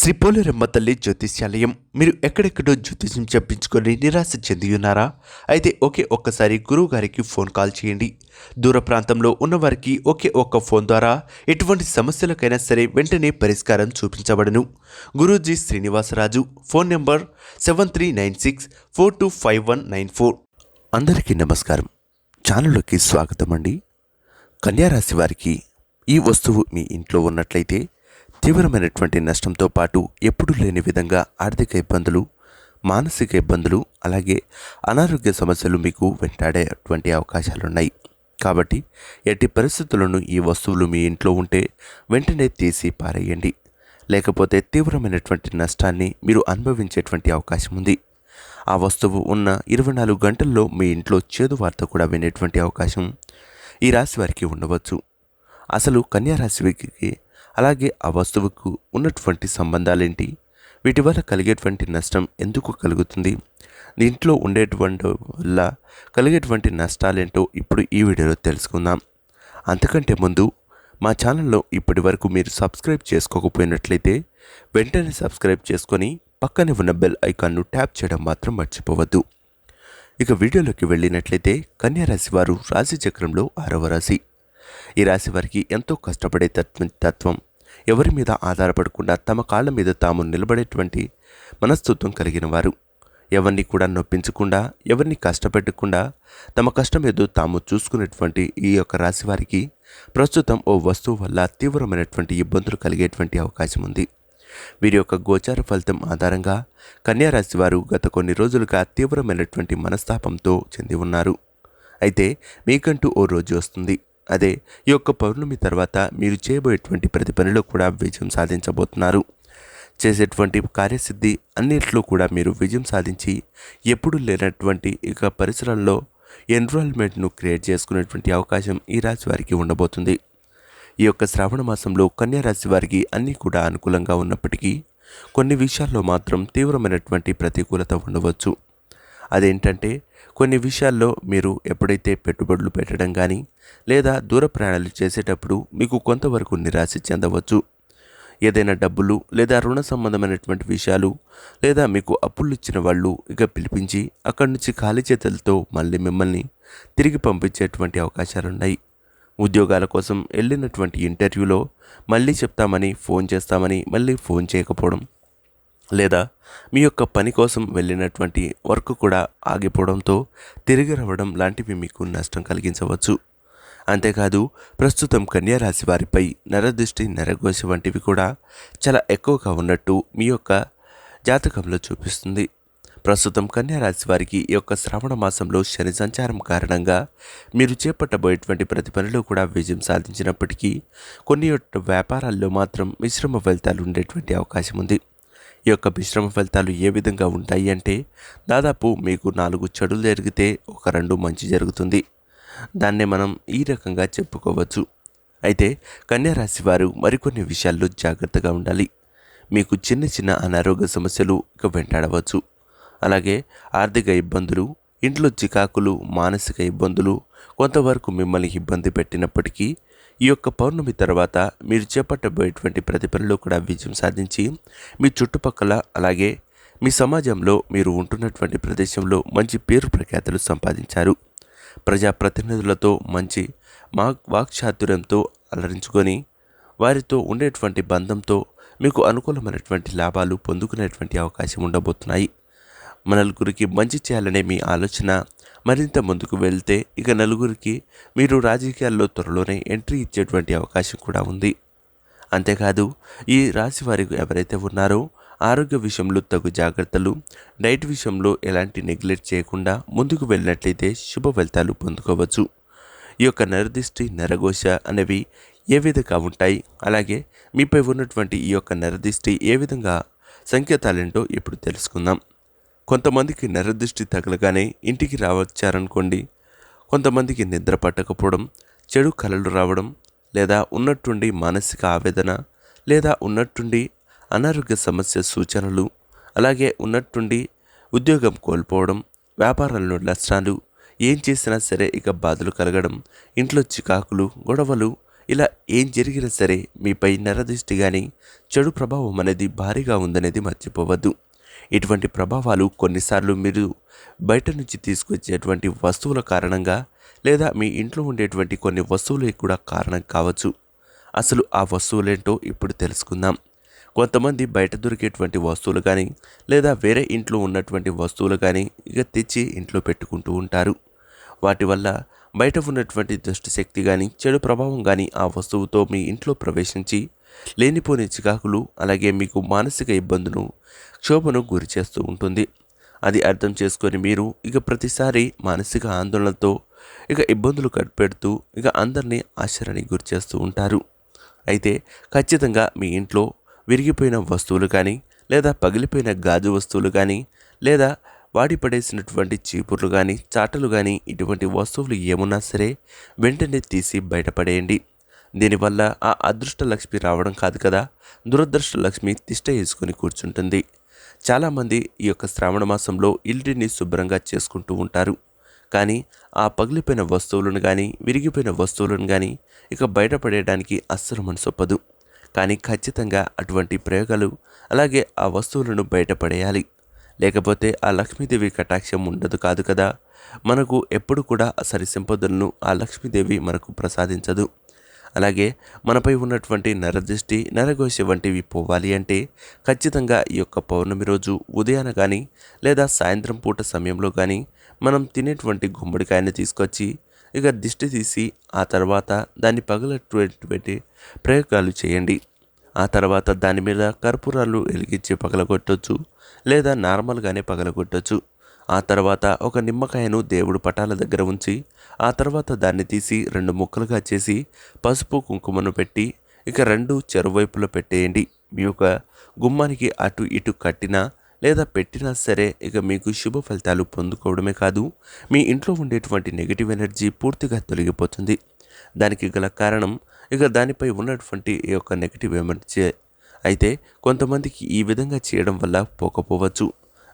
శ్రీ పోలేరమ్మ తల్లి జ్యోతిష్యాలయం. మీరు ఎక్కడెక్కడో జ్యోతిష్యం చెప్పించుకొని నిరాశ చెంది ఉన్నారా అయితే ఒకే ఒక్కసారి గురువు గారికి ఫోన్ కాల్ చేయండి. దూర ప్రాంతంలో ఉన్నవారికి ఒకే ఒక్క ఫోన్ ద్వారా ఎటువంటి సమస్యలకైనా సరే వెంటనే పరిష్కారం చూపించబడను. Guruji Srinivasaraju phone number seven three nine six four two five one nine four. అందరికీ నమస్కారం. ఛానల్లోకి స్వాగతం అండి కన్యారాశి వారికి ఈ వస్తువు మీ ఇంట్లో ఉన్నట్లయితే తీవ్రమైనటువంటి నష్టంతో పాటు ఎప్పుడూ లేని విధంగా ఆర్థిక ఇబ్బందులు మానసిక ఇబ్బందులు అలాగే అనారోగ్య సమస్యలు మీకు వెంటాడేటువంటి అవకాశాలున్నాయి. కాబట్టి ఎట్టి పరిస్థితులను ఈ వస్తువులు మీ ఇంట్లో ఉంటే వెంటనే తీసి పారేయండి. లేకపోతే తీవ్రమైనటువంటి నష్టాన్ని మీరు అనుభవించేటువంటి అవకాశం ఉంది. ఆ వస్తువు ఉన్న ఇరవై నాలుగు గంటల్లో మీ ఇంట్లో చేదు వార్త కూడా వినేటువంటి అవకాశం ఈ రాశి వారికి ఉండవచ్చు. అసలు కన్యా రాశి వారికి అలాగే ఆ వస్తువుకు ఉన్నటువంటి సంబంధాలేంటి? వీటి వల్ల కలిగేటువంటి నష్టం ఎందుకు కలుగుతుంది? దీంట్లో ఉండేటువంటి వల్ల కలిగేటువంటి నష్టాలేంటో ఇప్పుడు ఈ వీడియోలో తెలుసుకుందాం. అంతకంటే ముందు మా ఛానల్లో ఇప్పటి వరకు మీరు సబ్స్క్రైబ్ చేసుకోకపోయినట్లయితే వెంటనే సబ్స్క్రైబ్ చేసుకొని పక్కనే ఉన్న బెల్ ఐకాన్ను ట్యాప్ చేయడం మాత్రం మర్చిపోవద్దు. ఇక వీడియోలోకి వెళ్ళినట్లయితే కన్యారాశి వారు రాశి చక్రంలో ఆరవ రాశి. ఈ రాశి వారికి ఎంతో కష్టపడే తత్వం తత్వం ఎవరి మీద ఆధారపడకుండా తమ కాళ్ళ మీద తాము నిలబడేటువంటి మనస్తత్వం కలిగిన వారు. ఎవరిని కూడా నొప్పించకుండా ఎవరిని కష్టపెట్టకుండా తమ కష్టం ఏదో తాము చూసుకునేటువంటి ఈ యొక్క రాశి వారికి ప్రస్తుతం ఓ వస్తువు వల్ల తీవ్రమైనటువంటి ఇబ్బందులు కలిగేటువంటి అవకాశం ఉంది. వీరి యొక్క గోచార ఫలితం ఆధారంగా కన్యా రాశి వారు గత కొన్ని రోజులుగా తీవ్రమైనటువంటి మనస్తాపంతో చెంది ఉన్నారు. అయితే మీకంటూ ఓ రోజు వస్తుంది. అదే ఈ యొక్క పౌర్ణమి తర్వాత మీరు చేయబోయేటువంటి ప్రతి పనిలో కూడా విజయం సాధించబోతున్నారు. చేసేటువంటి కార్యసిద్ధి అన్నిట్లో కూడా మీరు విజయం సాధించి ఎప్పుడు లేనటువంటి ఇక పరిసరాల్లో ఎన్రోల్మెంట్ను క్రియేట్ చేసుకునేటువంటి అవకాశం ఈ రాశి వారికి ఉండబోతుంది. ఈ యొక్క శ్రావణ మాసంలో కన్యారాశి వారికి అన్నీ కూడా అనుకూలంగా ఉన్నప్పటికీ కొన్ని విషయాల్లో మాత్రం తీవ్రమైనటువంటి ప్రతికూలత ఉండవచ్చు. అదేంటంటే కొన్ని విషయాల్లో మీరు ఎప్పుడైతే పెట్టుబడులు పెట్టడం కానీ లేదా దూర ప్రయాణాలు చేసేటప్పుడు మీకు కొంతవరకు నిరాశ చెందవచ్చు. ఏదైనా డబ్బులు లేదా రుణ సంబంధమైనటువంటి విషయాలు లేదా మీకు అప్పులు ఇచ్చిన వాళ్ళు ఇక పిలిపించి అక్కడి నుంచి ఖాళీ చేతులతో మళ్ళీ మిమ్మల్ని తిరిగి పంపించేటువంటి అవకాశాలున్నాయి. ఉద్యోగాల కోసం వెళ్ళినటువంటి ఇంటర్వ్యూలో మళ్ళీ చెప్తామని ఫోన్ చేస్తామని మళ్ళీ ఫోన్ చేయకపోవడం లేదా మీ యొక్క పని కోసం వెళ్ళినటువంటి వర్క్ కూడా ఆగిపోవడంతో తిరిగి రావడం లాంటివి మీకు నష్టం కలిగించవచ్చు. అంతేకాదు ప్రస్తుతం కన్యారాశి వారిపై నరదృష్టి నరఘోష వంటివి కూడా చాలా ఎక్కువగా ఉన్నట్టు మీ యొక్క జాతకంలో చూపిస్తుంది. ప్రస్తుతం కన్యారాశి వారికి ఈ యొక్క శ్రావణ మాసంలో శని సంచారం కారణంగా మీరు చేపట్టబోయేటువంటి ప్రతి పనిలో కూడా విజయం సాధించినప్పటికీ కొన్ని వ్యాపారాల్లో మాత్రం మిశ్రమ ఫలితాలు ఉండేటువంటి అవకాశం ఉంది. ఈ యొక్క మిశ్రమ ఫలితాలు ఏ విధంగా ఉంటాయి అంటే దాదాపు మీకు నాలుగు చెడులు జరిగితే ఒక రెండు మంచి జరుగుతుంది. దాన్నే మనం ఈ రకంగా చెప్పుకోవచ్చు. అయితే కన్యారాశి వారు మరికొన్ని విషయాల్లో జాగ్రత్తగా ఉండాలి. మీకు చిన్న చిన్న అనారోగ్య సమస్యలు ఇక వెంటాడవచ్చు. అలాగే ఆర్థిక ఇబ్బందులు ఇంట్లో చికాకులు మానసిక ఇబ్బందులు కొంతవరకు మిమ్మల్ని ఇబ్బంది పెట్టినప్పటికీ ఈ యొక్క పౌర్ణమి తర్వాత మీరు చేపట్టబోయేటువంటి ప్రతి పనిలో కూడా విజయం సాధించి మీ చుట్టుపక్కల అలాగే మీ సమాజంలో మీరు ఉంటున్నటువంటి ప్రదేశంలో మంచి పేరు ప్రఖ్యాతులు సంపాదించారు. ప్రజాప్రతినిధులతో మంచి మా వాక్చాతుర్యంతో అలరించుకొని వారితో ఉండేటువంటి బంధంతో మీకు అనుకూలమైనటువంటి లాభాలు పొందుకునేటువంటి అవకాశం ఉండబోతున్నాయి. మనల్ గురికి మంచి చేయాలనే మీ ఆలోచన మరింత ముందుకు వెళ్తే ఇక నలుగురికి మీరు రాజకీయాల్లో త్వరలోనే ఎంట్రీ ఇచ్చేటువంటి అవకాశం కూడా ఉంది. అంతేకాదు ఈ రాశి వారి ఎవరైతే ఉన్నారో ఆరోగ్య విషయంలో తగు జాగ్రత్తలు డైట్ విషయంలో ఎలాంటి నెగ్లెక్ట్ చేయకుండా ముందుకు వెళ్ళినట్లయితే శుభ ఫలితాలు పొందుకోవచ్చు. ఈ యొక్క నరదిష్టి నరఘోష అనేవి ఏ విధంగా ఉంటాయి? అలాగే మీపై ఉన్నటువంటి ఈ యొక్క నరదిష్టి ఏ విధంగా సంకేతాలేంటో ఇప్పుడు తెలుసుకుందాం. కొంతమందికి నరదృష్టి తగలగానే ఇంటికి రావచ్చారనుకోండి కొంతమందికి నిద్ర పట్టకపోవడం చెడు కలలు రావడం లేదా ఉన్నట్టుండి మానసిక ఆవేదన లేదా ఉన్నట్టుండి అనారోగ్య సమస్య సూచనలు అలాగే ఉన్నట్టుండి ఉద్యోగం కోల్పోవడం వ్యాపారంలో నష్టాలు ఏం చేసినా సరే ఇక బాధలు కలగడం ఇంట్లో చికాకులు గొడవలు ఇలా ఏం జరిగినా సరే మీపై నరదృష్టి కానీ చెడు ప్రభావం అనేది భారీగా ఉందనేది మర్చిపోవద్దు. ఇటువంటి ప్రభావాలు కొన్నిసార్లు మీరు బయట నుంచి తీసుకొచ్చేటువంటి వస్తువుల కారణంగా లేదా మీ ఇంట్లో ఉండేటువంటి కొన్ని వస్తువులే కూడా కారణం కావచ్చు. అసలు ఆ వస్తువులేంటో ఇప్పుడు తెలుసుకుందాం. కొంతమంది బయట దొరికేటువంటి వస్తువులు కానీ లేదా వేరే ఇంట్లో ఉన్నటువంటి వస్తువులు కానీ ఇక తెచ్చి ఇంట్లో పెట్టుకుంటూ ఉంటారు. వాటి వల్ల బయట ఉన్నటువంటి దుష్టశక్తి కానీ చెడు ప్రభావం కానీ ఆ వస్తువుతో మీ ఇంట్లో ప్రవేశించి లేనిపోని చికాకులు అలాగే మీకు మానసిక ఇబ్బందును క్షోభను గురి చేస్తూ ఉంటుంది. అది అర్థం చేసుకొని మీరు ఇక ప్రతిసారి మానసిక ఆందోళనతో ఇక ఇబ్బందులు కనిపెడుతూ ఇక అందరినీ ఆశ్చర్యానికి గురి చేస్తూ ఉంటారు. అయితే ఖచ్చితంగా మీ ఇంట్లో విరిగిపోయిన వస్తువులు కానీ లేదా పగిలిపోయిన గాజు వస్తువులు కానీ లేదా వాడి పడేసినటువంటి చీపుర్లు కానీ చాటలు కానీ ఇటువంటి వస్తువులు ఏమున్నా సరే వెంటనే తీసి బయటపడేయండి. దీనివల్ల ఆ అదృష్ట లక్ష్మి రావడం కాదు కదా? దురదృష్ట లక్ష్మి తిష్ట వేసుకొని కూర్చుంటుంది. చాలామంది ఈ యొక్క శ్రావణ మాసంలో ఇంటిని శుభ్రంగా చేసుకుంటూ ఉంటారు. కానీ ఆ పగిలిపోయిన వస్తువులను కానీ విరిగిపోయిన వస్తువులను కానీ ఇక బయటపడేయడానికి అస్సలు మనసొప్పదు కానీ ఖచ్చితంగా అటువంటి ప్రయోగాలు అలాగే ఆ వస్తువులను బయటపడేయాలి లేకపోతే ఆ లక్ష్మీదేవి కటాక్షం ఉండదు కాదు కదా? మనకు ఎప్పుడు కూడా సరి సంపదలను ఆ లక్ష్మీదేవి మనకు ప్రసాదించదు. అలాగే మనపై ఉన్నటువంటి నరదృష్టి నరఘోష వంటివి పోవాలి అంటే ఖచ్చితంగా ఈ యొక్క పౌర్ణమి రోజు ఉదయాన కానీ లేదా సాయంత్రం పూట సమయంలో కానీ మనం తినేటువంటి గుమ్మడికాయని తీసుకొచ్చి ఇక దిష్టి తీసి ఆ తర్వాత దాన్ని పగలటువంటి ప్రయోగాలు చేయండి. ఆ తర్వాత దాని మీద కర్పూరాలు వెలిగించి పగలగొట్టొచ్చు లేదా నార్మల్గానే పగలగొట్టొచ్చు. ఆ తర్వాత ఒక నిమ్మకాయను దేవుడు పటాల దగ్గర ఉంచి ఆ తర్వాత దాన్ని తీసి రెండు ముక్కలుగా చేసి పసుపు కుంకుమను పెట్టి ఇక రెండు చెరువైపులో పెట్టేయండి. మీ యొక్క గుమ్మానికి అటు ఇటు కట్టినా లేదా పెట్టినా సరే ఇక మీకు శుభ ఫలితాలు పొందుకోవడమే కాదు మీ ఇంట్లో ఉండేటువంటి నెగిటివ్ ఎనర్జీ పూర్తిగా తొలగిపోతుంది. దానికి గల కారణం ఇక దానిపై ఉన్నటువంటి ఈ యొక్క నెగిటివ్ ఎనర్జీ అయితే కొంతమందికి ఈ విధంగా చేయడం వల్ల పోకపోవచ్చు.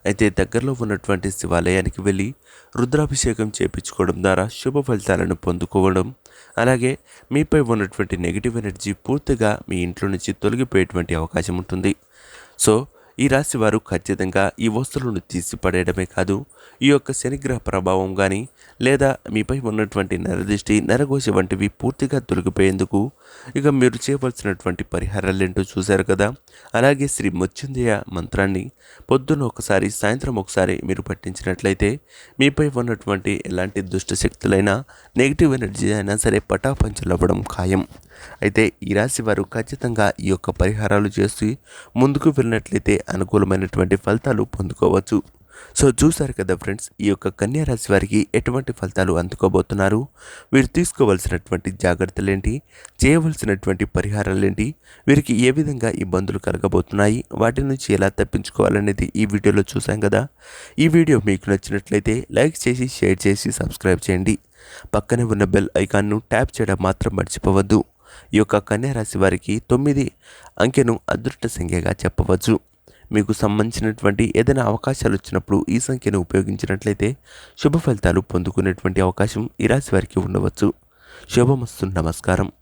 అయితే దగ్గరలో ఉన్నటువంటి శివాలయానికి వెళ్ళి రుద్రాభిషేకం చేపించుకోవడం ద్వారా శుభ ఫలితాలను పొందుకోవడం అలాగే మీపై ఉన్నటువంటి నెగిటివ్ ఎనర్జీ పూర్తిగా మీ ఇంట్లో నుంచి తొలగిపోయేటువంటి అవకాశం ఉంటుంది. సో ఈ రాశి వారు ఖచ్చితంగా ఈ వస్తువులను తీసిపడేయడమే కాదు ఈ యొక్క శనిగ్రహ ప్రభావం కానీ లేదా మీపై ఉన్నటువంటి నరదృష్టి నరగోశ వంటివి పూర్తిగా తొలగిపోయేందుకు ఇక మీరు చేయవలసినటువంటి పరిహారాలు ఏంటో చూశారు కదా? అలాగే శ్రీ మృత్యుంజయ మంత్రాన్ని పొద్దున్న ఒకసారి సాయంత్రం ఒకసారి మీరు పట్టించినట్లయితే మీపై ఉన్నటువంటి ఎలాంటి దుష్ట శక్తులైనా నెగిటివ్ ఎనర్జీ అయినా సరే పటాపంచలవ్వడం ఖాయం. అయితే ఈ రాశి వారు ఖచ్చితంగా ఈ యొక్క పరిహారాలు చేసి ముందుకు వెళ్ళినట్లయితే అనుకూలమైనటువంటి ఫలితాలు పొందుకోవచ్చు. సో చూసారు కదా ఫ్రెండ్స్ ఈ యొక్క కన్యారాశి వారికి ఎటువంటి ఫలితాలు అందుకోబోతున్నారు? వీరు తీసుకోవలసినటువంటి జాగ్రత్తలు ఏంటి చేయవలసినటువంటి పరిహారాలు ఏంటి వీరికి ఏ విధంగా ఇబ్బందులు కలగబోతున్నాయి? వాటి నుంచి ఎలా తప్పించుకోవాలనేది ఈ వీడియోలో చూసాం కదా. ఈ వీడియో మీకు నచ్చినట్లయితే లైక్ చేసి షేర్ చేసి సబ్స్క్రైబ్ చేయండి. పక్కనే ఉన్న బెల్ ఐకాన్ను ట్యాప్ చేయడం మాత్రం మర్చిపోవద్దు. ఈ యొక్క కన్యారాశి వారికి తొమ్మిది అంకెను అదృష్ట సంఖ్యగా చెప్పవచ్చు. మీకు సంబంధించినటువంటి ఏదైనా అవకాశాలు వచ్చినప్పుడు ఈ సంఖ్యను ఉపయోగించినట్లయితే శుభ ఫలితాలు పొందుకునేటువంటి అవకాశం ఈ రాశి వారికి ఉండవచ్చు. శుభమస్తు. నమస్కారం.